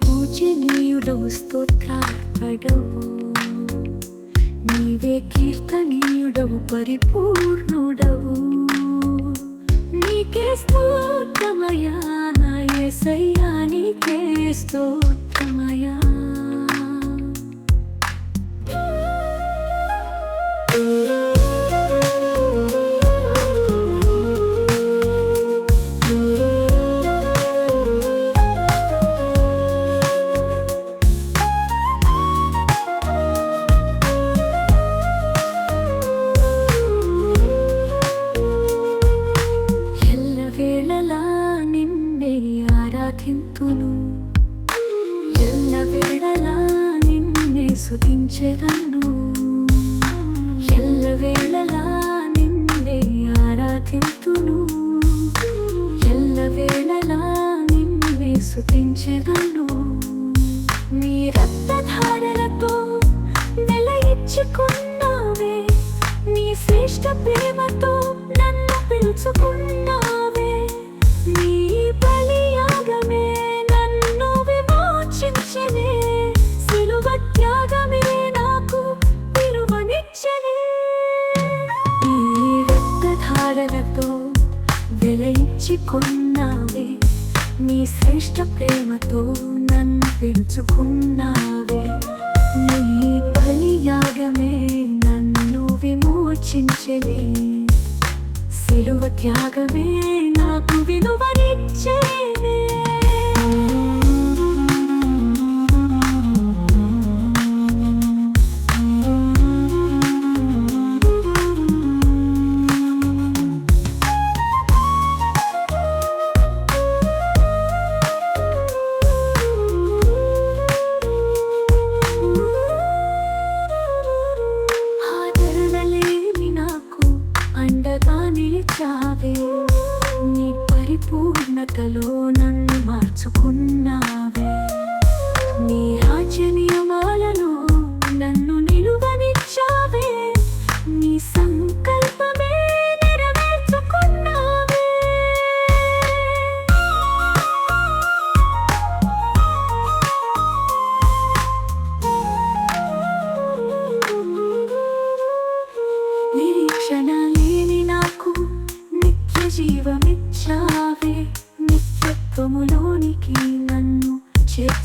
పూజనీయుడవు స్తోత్రార్పడవు నీవే కీర్తనీయుడవు పరిపూర్ణుడవు నీకే స్తోత్రమయా నా యేసయ్యా నీకే స్తోత్రమయా ఆరాధింతును వేళలా నిన్నే సుతించెదను ఎల్లవేళలా నిన్నే ఆరాధింతును. ఎల్లవేళలా నిన్నే సుతించెదను నీ రక్తధారలతో నెల ఇచ్చుకున్నావే. నీ శ్రేష్ఠ ప్రేమతో నన్ను పిలుచుకున్నా రక్తధారలతో వెలయించుకున్నావే నీ శ్రేష్ఠ ప్రేమతో నన్ను పిలుచుకున్నావే నీ బలియాగమే నన్ను విమోచించలే సిలువ త్యాగమే నాకు పరిపూర్ణతలో నన్ను మార్చుకున్నావే. నీ రాజ్య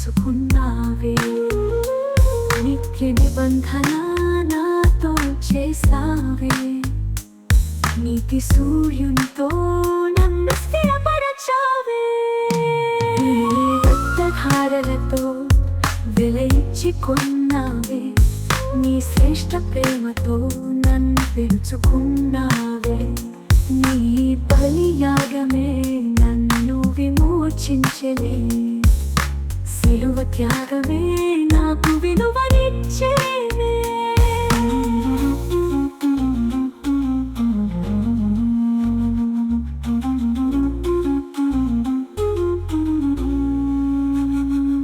చేర్చుకున్నావే నిత్య నిబంధన నాతో చేసావే నీతి సూర్యునితో నన్ను స్థిరపరచావే. నీ రక్తధారలతో వెలయించుకున్నావే నీ శ్రేష్ఠ ప్రేమతో నన్ను పెంచుకున్నావే. నీ బలియాగమే నన్ను విమోచించలే. త్యాగమే నాకు విలువనిచ్చేనే.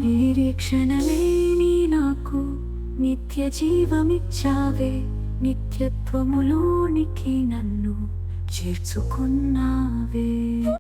నిరీక్షణలేని నాకు నిత్య జీవమిచ్చావే. నిత్యత్వములోనికి నన్ను చేర్చుకున్నావే.